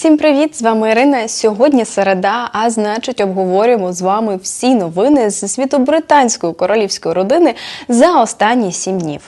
Всім привіт! З вами Ірина. Сьогодні середа, а значить, обговорюємо з вами всі новини з світу британської королівської родини за останні сім днів.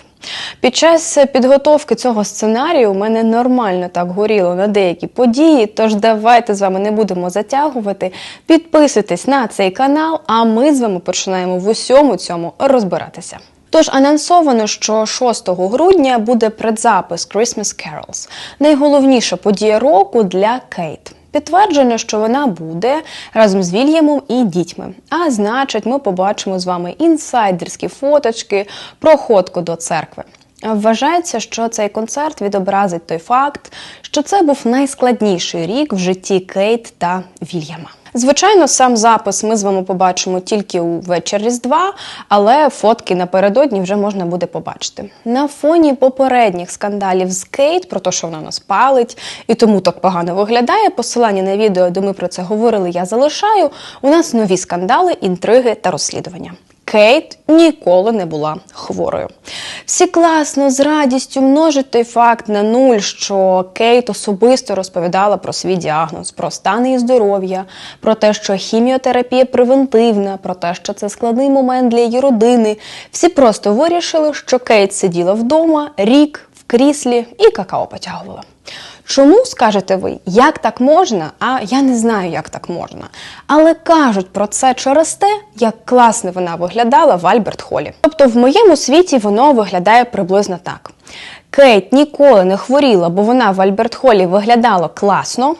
Під час підготовки цього сценарію у мене нормально так горіло на деякі події. Тож давайте з вами не будемо затягувати. Підписуйтесь на цей канал, а ми з вами починаємо в усьому цьому розбиратися. Тож анонсовано, що 6 грудня буде предзапис Christmas Carols – найголовніша подія року для Кейт. Підтверджено, що вона буде разом з Вільямом і дітьми. А значить, ми побачимо з вами інсайдерські фоточки, проходку до церкви. Вважається, що цей концерт відобразить той факт, що це був найскладніший рік в житті Кейт та Вільяма. Звичайно, сам запис ми з вами побачимо тільки у вечір Різдва, але фотки напередодні вже можна буде побачити. На фоні попередніх скандалів з Кейт про те, що вона нас палить і тому так погано виглядає. Посилання на відео, де ми про це говорили, я залишаю. У нас нові скандали, інтриги та розслідування. Кейт ніколи не була хворою. Всі класно з радістю множать той факт на нуль, що Кейт особисто розповідала про свій діагноз, про стан її здоров'я, про те, що хіміотерапія превентивна, про те, що це складний момент для її родини. Всі просто вирішили, що Кейт сиділа вдома рік в кріслі і какао потягувала. Чому скажете ви, як так можна? А я не знаю, як так можна. Але кажуть про це через те, як класно вона виглядала в Альберт Холі. Тобто, в моєму світі воно виглядає приблизно так: Кейт ніколи не хворіла, бо вона в Альберт Холі виглядала класно.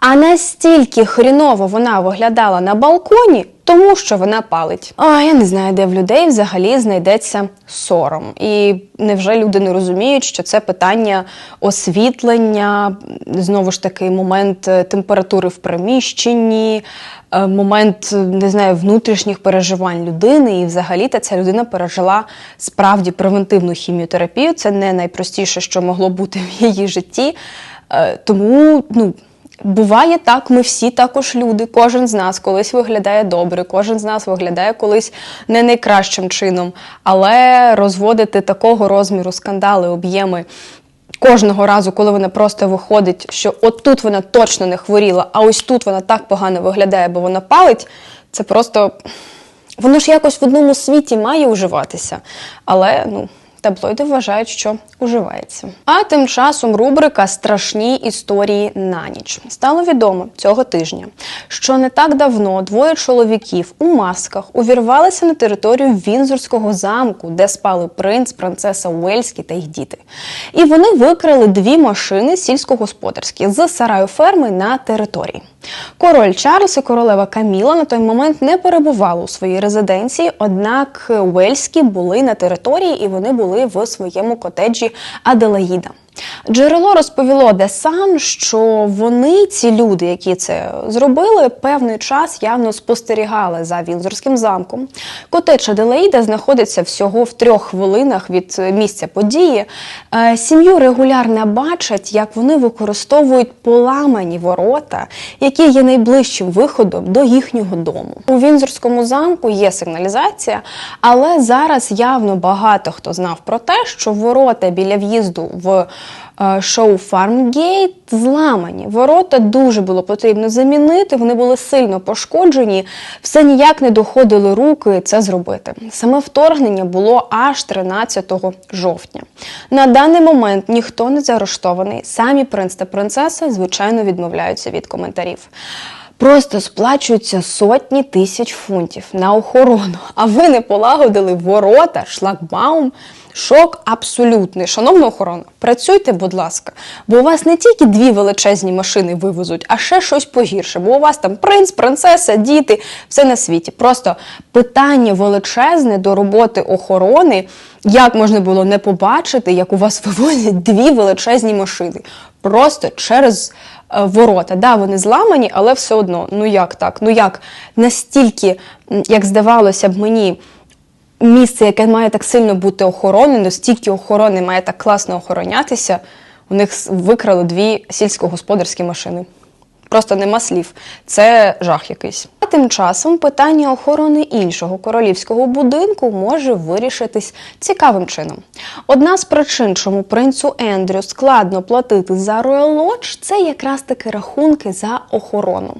А настільки хріново вона виглядала на балконі, тому що вона палить. А я не знаю, де в людей взагалі знайдеться сором. І невже люди не розуміють, що це питання освітлення, знову ж таки, момент е, температури в приміщенні, е, момент не знаю, внутрішніх переживань людини, і взагалі та ця людина пережила справді превентивну хіміотерапію. Це не найпростіше, що могло бути в її житті. Е, тому, ну. Буває так, ми всі також люди. Кожен з нас колись виглядає добре, кожен з нас виглядає колись не найкращим чином. Але розводити такого розміру скандали, об'єми кожного разу, коли вона просто виходить, що от тут вона точно не хворіла, а ось тут вона так погано виглядає, бо вона палить, це просто воно ж якось в одному світі має уживатися. Але ну. Таблоїди вважають, що уживається. А тим часом рубрика Страшні історії на ніч стало відомо цього тижня, що не так давно двоє чоловіків у масках увірвалися на територію Вінзорського замку, де спали принц, принцеса Уельські та їх діти. І вони викрали дві машини сільськогосподарські з сараю ферми на території. Король Чарльз і королева Каміла на той момент не перебували у своїй резиденції, однак Уельські були на території і вони були в своєму котеджі Аделаїда. Джерело розповіло Sun, що вони, ці люди, які це зробили, певний час явно спостерігали за Вінзорським замком. Котедж Аделаїда знаходиться всього в трьох хвилинах від місця події. Е, Сім'ю регулярно бачать, як вони використовують поламані ворота, які є найближчим виходом до їхнього дому. У Вінзорському замку є сигналізація, але зараз явно багато хто знав про те, що ворота біля в'їзду в шоу Фармгейт зламані. Ворота дуже було потрібно замінити, вони були сильно пошкоджені, все ніяк не доходили руки це зробити. Саме вторгнення було аж 13 жовтня. На даний момент ніхто не заарештований. Самі принц та принцеса, звичайно, відмовляються від коментарів. Просто сплачуються сотні тисяч фунтів на охорону, а ви не полагодили ворота, шлагбаум. Шок абсолютний. Шановна охорона, працюйте, будь ласка, бо у вас не тільки дві величезні машини вивезуть, а ще щось погірше. Бо у вас там принц, принцеса, діти, все на світі. Просто питання величезне до роботи охорони. Як можна було не побачити, як у вас вивозять дві величезні машини? Просто через ворота. Да, вони зламані, але все одно. Ну як так? Ну як настільки, як здавалося б мені місце, яке має так сильно бути охоронено, стільки охорони має так класно охоронятися, у них викрали дві сільськогосподарські машини. Просто нема слів. Це жах якийсь. Тим часом питання охорони іншого королівського будинку може вирішитись цікавим чином. Одна з причин, чому принцу Ендрю складно платити за Royal Lodge, це якраз таки рахунки за охорону.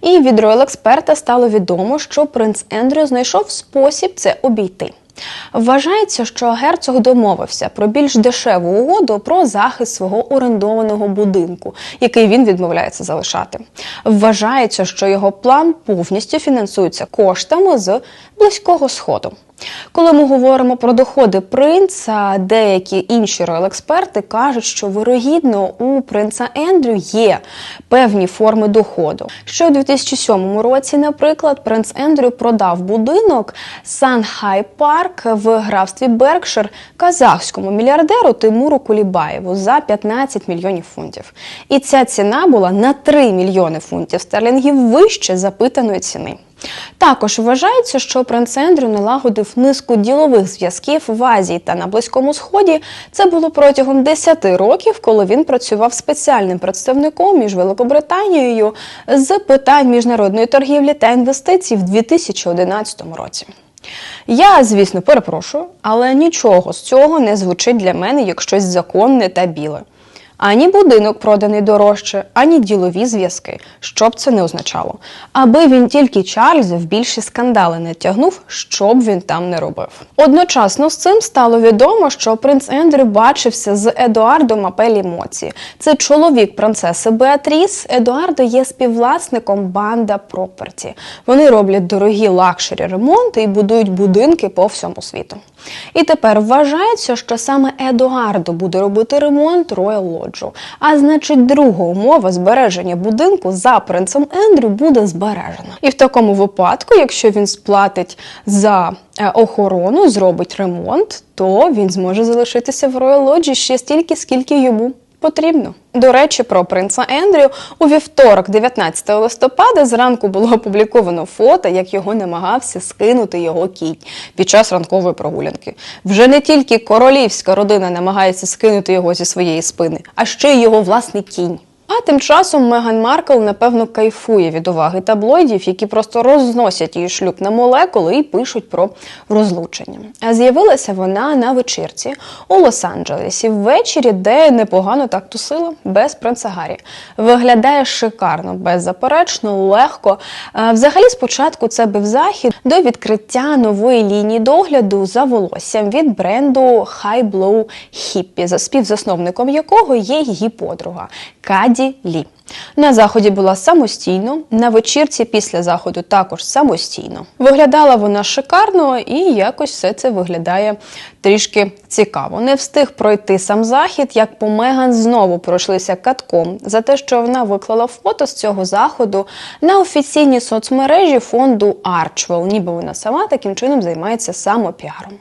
І від Royal експерта стало відомо, що принц Ендрю знайшов спосіб це обійти. Вважається, що герцог домовився про більш дешеву угоду про захист свого орендованого будинку, який він відмовляється залишати. Вважається, що його план повністю фінансується коштами з близького сходу. Коли ми говоримо про доходи принца, деякі інші роял-експерти кажуть, що вирогідно у принца Ендрю є певні форми доходу. Ще у 2007 році, наприклад, принц Ендрю продав будинок Санхай Парк в графстві Беркшир казахському мільярдеру Тимуру Кулібаєву за 15 мільйонів фунтів. І ця ціна була на 3 мільйони фунтів стерлінгів вище запитаної ціни. Також вважається, що принц Ендрю налагодив низку ділових зв'язків в Азії та на Близькому Сході. Це було протягом 10 років, коли він працював спеціальним представником між Великобританією з питань міжнародної торгівлі та інвестицій в 2011 році. Я, звісно, перепрошую, але нічого з цього не звучить для мене як щось законне та біле. Ані будинок проданий дорожче, ані ділові зв'язки, що б це не означало. Аби він тільки Чарльза в більші скандали не тягнув, що б він там не робив. Одночасно з цим стало відомо, що принц Ендрю бачився з Едуардом Апелі Моці. Це чоловік принцеси Беатріс. Едуардо є співвласником банда Проперті. Вони роблять дорогі лакшері ремонти і будують будинки по всьому світу. І тепер вважається, що саме Едуардо буде робити ремонт Роял Лоджу. А значить, друга умова збереження будинку за принцем Ендрю буде збережена. І в такому випадку, якщо він сплатить за е, охорону, зробить ремонт, то він зможе залишитися в Royal Lodge ще стільки, скільки йому потрібно. До речі, про принца Ендрю у вівторок, 19 листопада, зранку було опубліковано фото, як його намагався скинути його кінь під час ранкової прогулянки. Вже не тільки королівська родина намагається скинути його зі своєї спини, а ще й його власний кінь. А тим часом Меган Маркл, напевно, кайфує від уваги таблоїдів, які просто розносять її шлюб на молекули і пишуть про розлучення. А з'явилася вона на вечірці у Лос-Анджелесі ввечері, де непогано так тусила, без принца Гаррі. Виглядає шикарно, беззаперечно, легко. Взагалі, спочатку це був захід до відкриття нової лінії догляду за волоссям від бренду High Blow Hippie, за співзасновником якого є її подруга Каді Li. На заході була самостійно, на вечірці після заходу також самостійно. Виглядала вона шикарно і якось все це виглядає трішки цікаво. Не встиг пройти сам захід, як по Меган знову пройшлися катком за те, що вона виклала фото з цього заходу на офіційні соцмережі фонду Archwell, ніби вона сама таким чином займається самопіаром.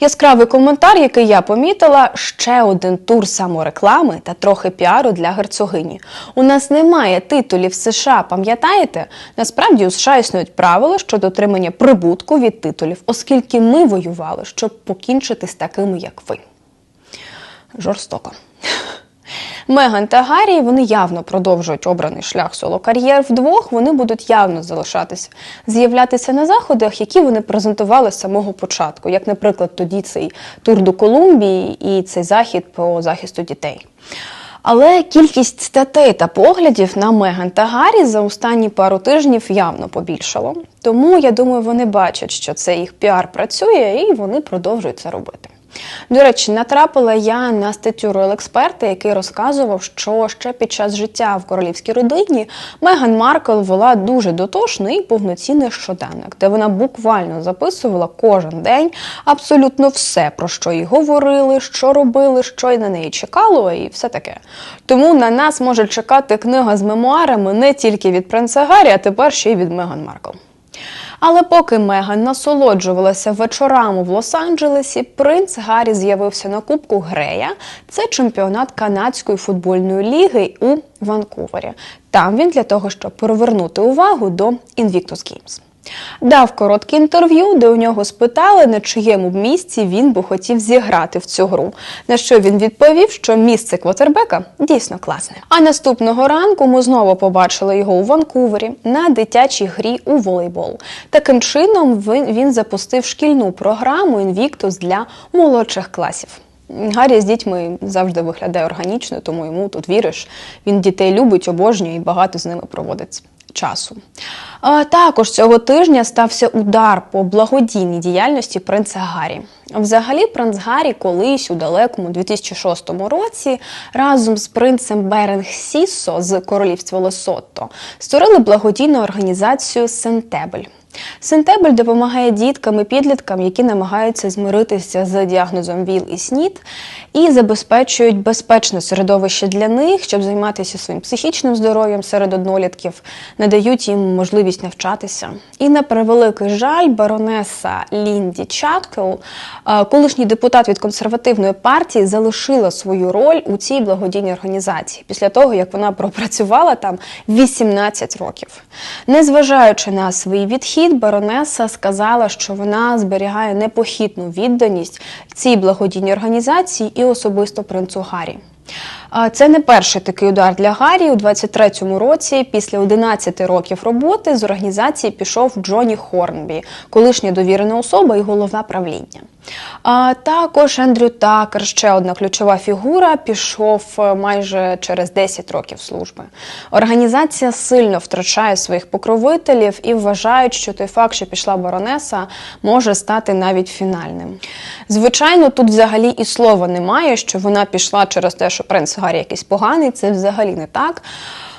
Яскравий коментар, який я помітила, ще один тур самореклами та трохи піару для герцогині. У нас немає титулів США, пам'ятаєте? Насправді у США існують правила щодо отримання прибутку від титулів, оскільки ми воювали, щоб покінчити з такими, як ви. Жорстоко. Меган та Гаррі вони явно продовжують обраний шлях соло-кар'єр вдвох. Вони будуть явно залишатися, з'являтися на заходах, які вони презентували з самого початку, як, наприклад, тоді цей тур до Колумбії і цей захід по захисту дітей. Але кількість статей та поглядів на Меган та Гаррі за останні пару тижнів явно побільшало. Тому я думаю, вони бачать, що це їх піар працює, і вони продовжують це робити. До речі, натрапила я на статтю Royal експерта, який розказував, що ще під час життя в королівській родині Меган Маркл вела дуже дотошний і повноцінний щоденник, де вона буквально записувала кожен день абсолютно все, про що їй говорили, що робили, що й на неї чекало, і все таке. Тому на нас може чекати книга з мемуарами не тільки від принца Гаррі, а тепер ще й від Меган Маркл. Але поки Меган насолоджувалася вечорами в Лос-Анджелесі, принц Гаррі з'явився на Кубку Грея. Це чемпіонат канадської футбольної ліги у Ванкувері. Там він для того, щоб привернути увагу до Invictus Games. Дав коротке інтерв'ю, де у нього спитали, на чиєму місці він би хотів зіграти в цю гру. На що він відповів, що місце квотербека дійсно класне. А наступного ранку ми знову побачили його у Ванкувері на дитячій грі у волейбол. Таким чином він, запустив шкільну програму Invictus для молодших класів. Гаррі з дітьми завжди виглядає органічно, тому йому тут віриш. Він дітей любить, обожнює і багато з ними проводить часу. Також цього тижня стався удар по благодійній діяльності принца Гаррі. Взагалі, принц Гаррі колись у далекому 2006 році разом з принцем Беринг Сіссо з королівства Лесотто створили благодійну організацію Сентебель. Сентебель допомагає діткам і підліткам, які намагаються змиритися з діагнозом ВІЛ і СНІД, і забезпечують безпечне середовище для них, щоб займатися своїм психічним здоров'ям серед однолітків, надають їм можливість навчатися. І на превеликий жаль, баронеса Лінді Чакел, е, колишній депутат від консервативної партії, залишила свою роль у цій благодійній організації після того, як вона пропрацювала там 18 років. Незважаючи на свій відхід, баронеса сказала, що вона зберігає непохитну відданість цій благодійній організації і особисто принцу Гаррі. Це не перший такий удар для Гаррі. У 23-му році, після 11 років роботи, з організації пішов Джоні Хорнбі, колишня довірена особа і головна правління. А також Ендрю Такер, ще одна ключова фігура, пішов е, майже через 10 років служби. Організація сильно втрачає своїх покровителів і вважають, що той факт, що пішла баронеса, може стати навіть фінальним. Звичайно, тут взагалі і слова немає, що вона пішла через те, що принц Гаррі якийсь поганий. Це взагалі не так.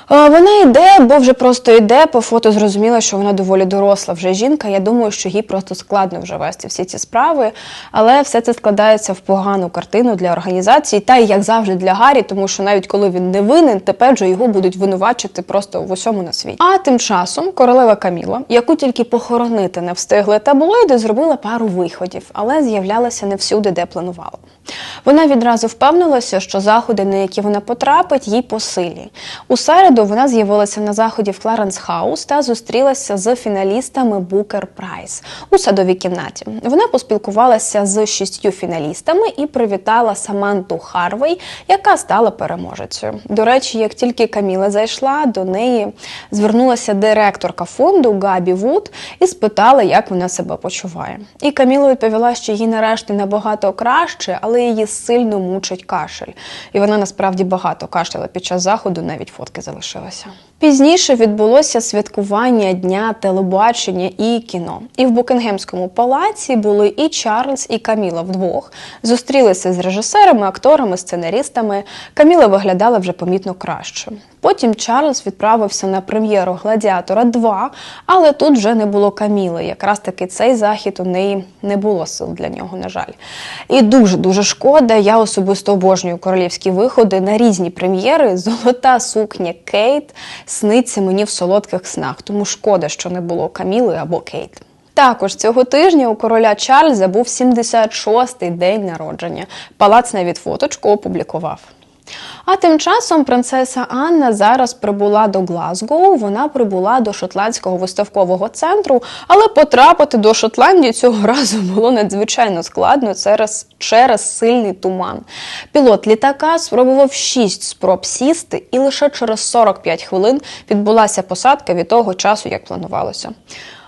Вона йде, бо вже просто йде. По фото зрозуміло, що вона доволі доросла вже жінка. Я думаю, що їй просто складно вже вести всі ці справи. Але все це складається в погану картину для організації, та й як завжди для Гаррі, тому що навіть коли він не винен, тепер же його будуть винувачити просто в усьому на світі. А тим часом королева Каміла, яку тільки похоронити не встигли таблоїди, зробила пару виходів, але з'являлася не всюди, де планувала. Вона відразу впевнилася, що заходи, на які вона потрапить, їй по силі. У середу вона з'явилася на заході в Кларенс Хаус та зустрілася з фіналістами Букер Прайс у садовій кімнаті. Вона поспілкувалася з шістю фіналістами і привітала Саманту Харвей, яка стала переможецею. До речі, як тільки Каміла зайшла, до неї звернулася директорка фонду Габі Вуд і спитала, як вона себе почуває. І Каміла відповіла, що їй нарешті набагато краще, але її сильно мучить кашель. І вона насправді багато кашляла під час заходу, навіть фотки залишилися. Пізніше відбулося святкування дня телебачення і кіно. І в Букінгемському палаці були і Чарльз, і Каміла вдвох. Зустрілися з режисерами, акторами, сценаристами. Каміла виглядала вже помітно краще. Потім Чарльз відправився на прем'єру Гладіатора 2, але тут вже не було Каміли. Якраз таки цей захід у неї не було сил для нього, на жаль. І дуже дуже шкода. Я особисто обожнюю королівські виходи на різні прем'єри. Золота сукня Кейт сниться мені в солодких снах, тому шкода, що не було Каміли або Кейт. Також цього тижня у короля Чарльза був 76-й день народження. Палац навіть фоточку опублікував. А тим часом принцеса Анна зараз прибула до Глазгоу. Вона прибула до шотландського виставкового центру, але потрапити до Шотландії цього разу було надзвичайно складно через, через сильний туман. Пілот літака спробував 6 спроб сісти, і лише через 45 хвилин відбулася посадка від того часу, як планувалося.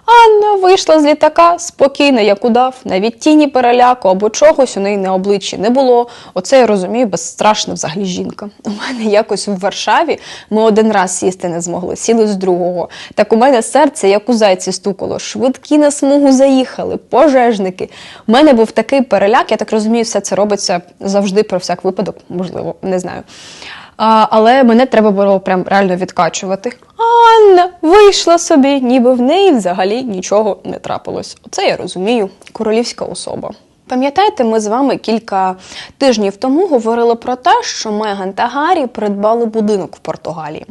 Анна вийшла з літака спокійна, як удав, навіть тіні переляку або чогось у неї на обличчі не було. Оце я розумію, безстрашна взагалі жінка. У мене якось в Варшаві ми один раз сісти не змогли, сіли з другого. Так у мене серце, як у зайці стукало. Швидкі на смугу заїхали, пожежники. У мене був такий переляк, я так розумію, все це робиться завжди про всяк випадок, можливо, не знаю. А, але мене треба було прям реально відкачувати. Анна вийшла собі, ніби в неї взагалі нічого не трапилось. Оце я розумію, королівська особа. Пам'ятаєте, ми з вами кілька тижнів тому говорили про те, що Меган та Гаррі придбали будинок в Португалії.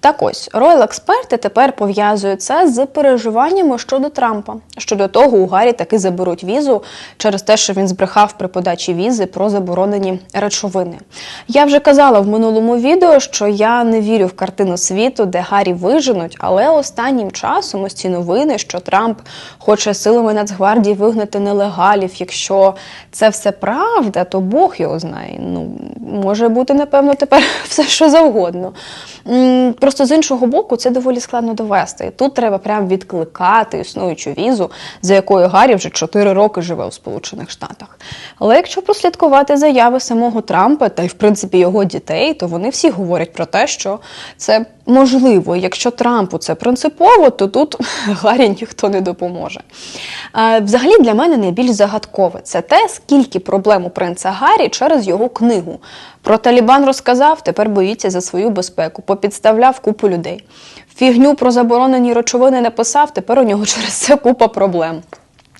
Так ось роял експерти тепер пов'язують це з переживаннями щодо Трампа. Щодо того, у Гаррі таки заберуть візу через те, що він збрехав при подачі візи про заборонені речовини. Я вже казала в минулому відео, що я не вірю в картину світу, де Гаррі виженуть, але останнім часом ось ці новини, що Трамп хоче силами Нацгвардії вигнати нелегалів, якщо це все правда, то Бог його знає. Ну, може бути, напевно, тепер все що завгодно. Просто з іншого боку, це доволі складно довести. Тут треба прям відкликати існуючу візу, за якою Гаррі вже 4 роки живе у Сполучених Штатах. Але якщо прослідкувати заяви самого Трампа та й в принципі його дітей, то вони всі говорять про те, що це можливо. Якщо Трампу це принципово, то тут Гаррі ніхто не допоможе. Взагалі для мене найбільш загадкове це те, скільки проблем у принца Гаррі через його книгу. Про Талібан розказав, тепер боїться за свою безпеку, попідставляв купу людей. Фігню про заборонені речовини написав, тепер у нього через це купа проблем.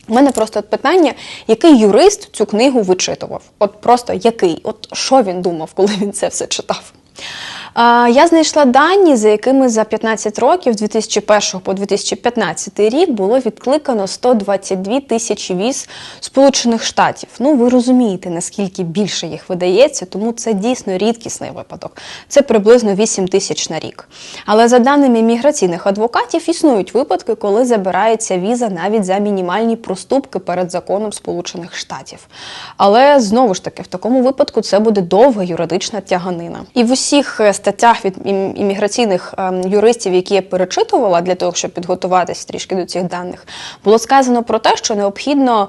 У мене просто питання, який юрист цю книгу вичитував? От просто який? От що він думав, коли він це все читав? Я знайшла дані, за якими за 15 років, з 2001 по 2015 рік, було відкликано 122 тисячі віз Сполучених Штатів. Ну, ви розумієте, наскільки більше їх видається, тому це дійсно рідкісний випадок. Це приблизно 8 тисяч на рік. Але за даними міграційних адвокатів, існують випадки, коли забирається віза навіть за мінімальні проступки перед законом Сполучених Штатів. Але знову ж таки, в такому випадку це буде довга юридична тяганина. І в усіх е, статтях від ім- імміграційних ем, юристів, які я перечитувала для того, щоб підготуватися трішки до цих даних, було сказано про те, що необхідно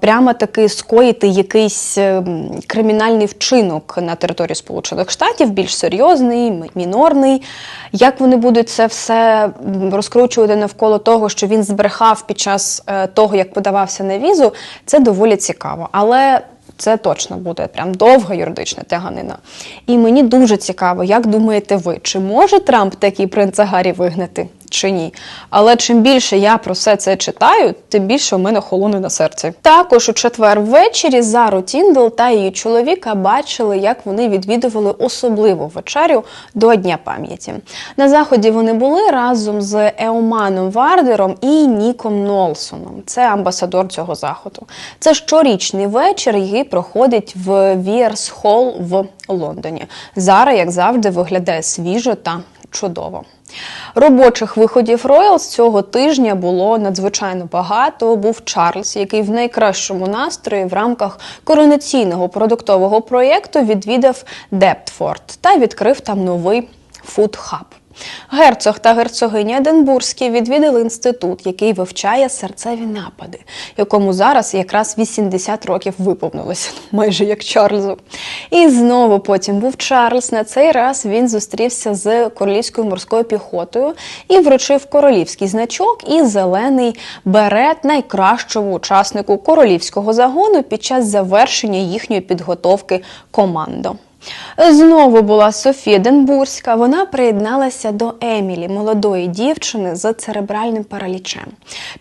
прямо таки скоїти якийсь ем, кримінальний вчинок на території Сполучених Штатів, більш серйозний, мінорний. Як вони будуть це все розкручувати навколо того, що він збрехав під час е, того, як подавався на візу, це доволі цікаво. Але це точно буде прям довга юридична тяганина. І мені дуже цікаво, як думаєте ви, чи може Трамп такий принца Гаррі вигнати? Чи ні, але чим більше я про все це читаю, тим більше у мене холоне на серці. Також у четвер ввечері Зару Тіндл та її чоловіка бачили, як вони відвідували особливу вечерю до Дня пам'яті. На заході вони були разом з Еоманом Вардером і Ніком Нолсоном. Це амбасадор цього заходу. Це щорічний вечір, який проходить в Віерс Холл в Лондоні. Зара, як завжди, виглядає свіжо та чудово. Робочих виходів Роялс цього тижня було надзвичайно багато. Був Чарльз, який в найкращому настрої в рамках коронаційного продуктового проєкту відвідав Дептфорд та відкрив там новий фудхаб. Герцог та герцогиня Единбурзькі відвідали інститут, який вивчає серцеві напади, якому зараз якраз 80 років виповнилося, майже як Чарльзу. І знову потім був Чарльз. На цей раз він зустрівся з королівською морською піхотою і вручив королівський значок і зелений берет найкращому учаснику королівського загону під час завершення їхньої підготовки командо. Знову була Софія Денбурська. Вона приєдналася до Емілі, молодої дівчини з церебральним паралічем.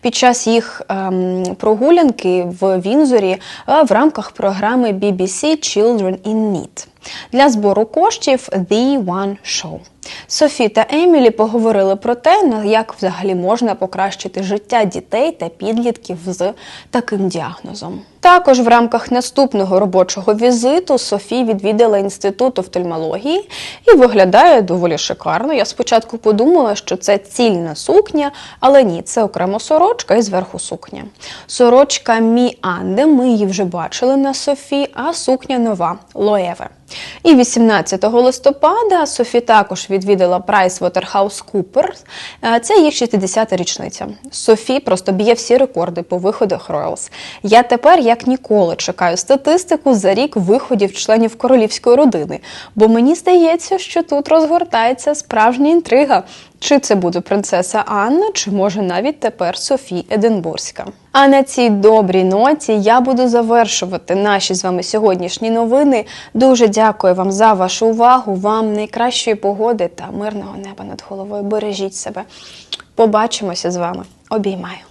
Під час їх ем, прогулянки в Вінзорі е, в рамках програми BBC Children in Need для збору коштів The One Show. Софі та Емілі поговорили про те, як взагалі можна покращити життя дітей та підлітків з таким діагнозом. Також в рамках наступного робочого візиту Софі відвідала інститут офтальмології і виглядає доволі шикарно. Я спочатку подумала, що це цільна сукня, але ні, це окремо сорочка і зверху сукня. Сорочка Мі Анде, ми її вже бачили на Софі, а сукня нова Лоеве. І 18 листопада Софі також відвідала PricewaterhouseCoopers. Е, Це їх 60-та річниця. Софі просто б'є всі рекорди по виходах Роялс. Я тепер, як ніколи, чекаю статистику за рік виходів членів королівської родини, бо мені здається, що тут розгортається справжня інтрига. Чи це буде принцеса Анна, чи може навіть тепер Софі Единбурзька. А на цій добрій ноті я буду завершувати наші з вами сьогоднішні новини. Дуже дякую вам за вашу увагу. Вам найкращої погоди та мирного неба над головою. Бережіть себе. Побачимося з вами. Обіймаю.